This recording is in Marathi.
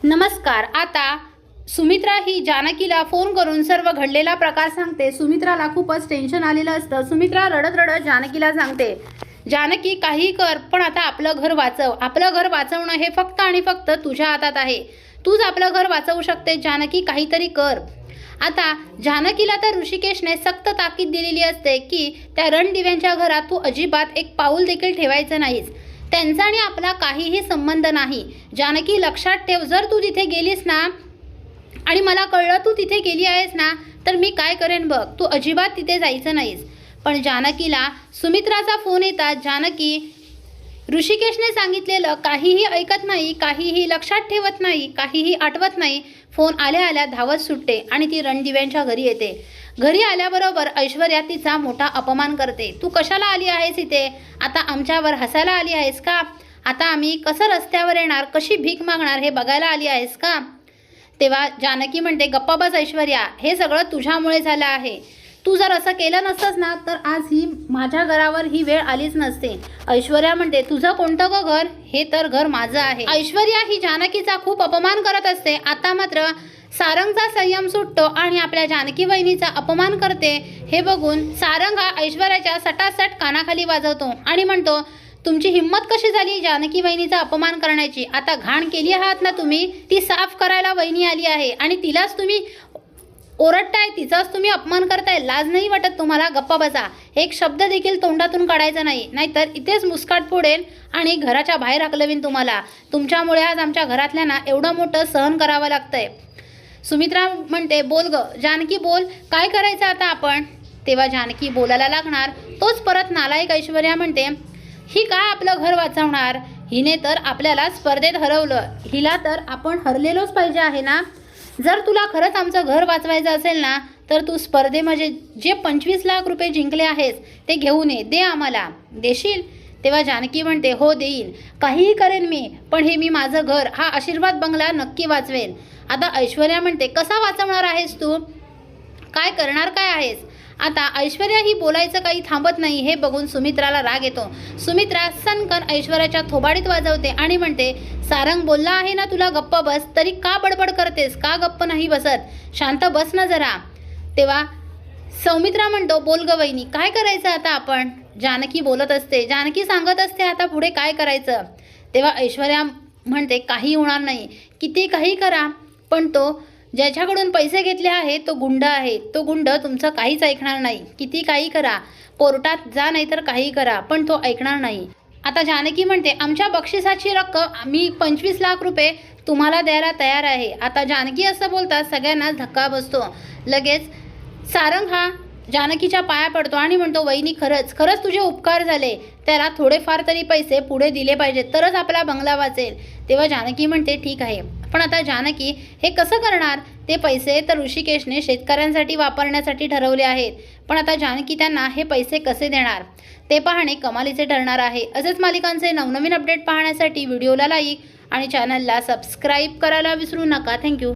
नमस्कार आता सुमित्रा ही जानकीला फोन करून सर्व घडलेला प्रकार सांगते. सुमित्राला खूपच टेन्शन आलेलं असतं. सुमित्रा रडत रडत जानकीला सांगते जानकी काही कर पण आता आपलं घर वाचव. आपलं घर वाचवणं हे फक्त आणि फक्त तुझ्या हातात आहे. तूच आपलं घर वाचवू शकते जानकी काहीतरी कर. आता जानकीला तर ऋषिकेशने सक्त ताकीद दिलेली असते की त्या रणदिव्यांच्या घरात तू अजिबात एक पाऊल देखील ठेवायचं नाहीस. त्यांचा आणि आपला काहीही संबंध नाही. जानकी लक्षात ठेव जर तू तिथे गेलीस ना आणि मला कळलं तू तिथे गेली आहेस ना तर मी काय करेन बघ? तू अजिबात तिथे जायचं नाहीस. पण जानकीला सुमित्राचा फोन येतात जानकी ऋषिकेशने सांगितलेलं काहीही ऐकत नाही काहीही लक्षात ठेवत नाही काहीही आठवत नाही फोन आल्या आल्या धावत सुटते आणि ती रणदिव्यांच्या घरी येते. घरी आल्याबरोबर ऐश्वर्या तिचा मोठा अपमान करते. तू कशाला आली आहेस इथे? आता आमच्यावर हसायला आली आहेस का? आता आम्ही कसं रस्त्यावर येणार? कशी भीक मागणार? हे बघायला आली आहेस का? तेव्हा जानकी म्हणते गप्पा बस ऐश्वर्या हे सगळं तुझ्यामुळे झालं आहे. तू जर असं केलं नसतंस ना तर आज ही माझ्या घरावर ही वेळ आलीच नसते. ऐश्वर्या म्हणते तुझं कोणतं ग घर? हे तर घर माझं आहे. ऐश्वर्या ही जानकीचा खूप अपमान करत असते. आता मात्र सारंगचा संयम सुटतो आणि आपल्या जानकी वहिनीचा अपमान करते. हे बघून सारंग हा ऐश्वर्याच्या सटासट कानाखाली वाजवतो आणि म्हणतो तुमची हिंमत कशी झाली जानकी वहिनीचा अपमान करण्याची? आता घाण केली आहात ना तुम्ही? ती साफ करायला वहिनी आली आहे आणि तिलाच तुम्ही ओरडताय तिचाच तुम्ही अपमान करताय लाज नाही वाटत तुम्हाला गप्पा बसा. एक शब्द देखील तोंडातून काढायचा नाही नाहीतर इथेच मुस्काट फोडेल आणि घराच्या बाहेर हकलवीन तुम्हाला. तुमच्यामुळे आज आमच्या घरातल्यांना एवढं मोठं सहन करावं लागतंय. सुमित्रा म्हणते बोल ग. जानकी बोल. काय करायचं आता आपण? तेव्हा जानकी बोलायला लागणार. तोच परत नालायक ऐश्वर्या म्हणते ही काय आपलं घर वाचवणार? हिने तर आपल्याला स्पर्धेत हरवलं. हिला तर आपण हरलेलोच पाहिजे आहे ना? जर तुला खरंच आमचं घर वाचवायचं असेल ना तर तू स्पर्धेमध्ये म्हणजे जे पंचवीस लाख रुपये जिंकले आहेस ते घेऊन ये दे आम्हाला. देशील? तेव्हा जानकी म्हणते हो देईन. काहीही करेन मी पण हे मी माझं घर हा आशीर्वाद बंगला नक्की वाचवेन. आता ऐश्वर्या म्हणते कसा वाचवणार आहेस तू? काय करणार काय आहेस? आता ऐश्वर्या ही बोलायचं काही थांबत नाही हे बघून सुमित्राला राग येतो. सुमित्रा सनकन ऐश्वर्याच्या थोबाडीत वाजवते आणि म्हणते सारंग बोलला आहे ना तुला गप्प बस तरी का बडबड करतेस? का गप्प नाही बसत? शांत बस ना जरा. तेव्हा सौमित्रा म्हणतो बोल ग वहिनी काय करायचं आता आपण? जानकी बोलत असते जानकी सांगत असते आता पुढे काय करायचं? तेव्हा ऐश्वर्या म्हणते काही होणार नाही किती काही करा. पण तो ज्याच्याकडून पैसे घेतले आहे तो गुंड आहे. तो गुंड तुमचं काहीच ऐकणार नाही. किती काही करा. कोर्टात जा नाही तर काही करा पण तो ऐकणार नाही. आता जानकी म्हणते आमच्या बक्षिसाची रक्कम आम्ही पंचवीस लाख रुपये तुम्हाला द्यायला तयार आहे. आता जानकी असं बोलतात सगळ्यांनाच धक्का बसतो. लगेच सारंग हा जानकीच्या पाया पडतो आणि म्हणतो वहिनी खरंच खरंच तुझे उपकार झाले. त्याला थोडेफार तरी पैसे पुढे दिले पाहिजेत तरच आपला बंगला वाचेल. तेव्हा जानकी म्हणते ठीक आहे. पण आता जानकी हे कसं करणार? ते पैसे तर ऋषिकेशने शेतकऱ्यांसाठी वापरण्यासाठी ठरवले आहेत. पण आता जानकी त्यांना हे पैसे कसे देणार? ते पाहणे कमालीचे ठरणार आहे. असेच मालिकांचे नवनवीन अपडेट पाहण्यासाठी व्हिडिओला लाईक आणि चॅनलला सबस्क्राईब करायला विसरू नका. थँक्यू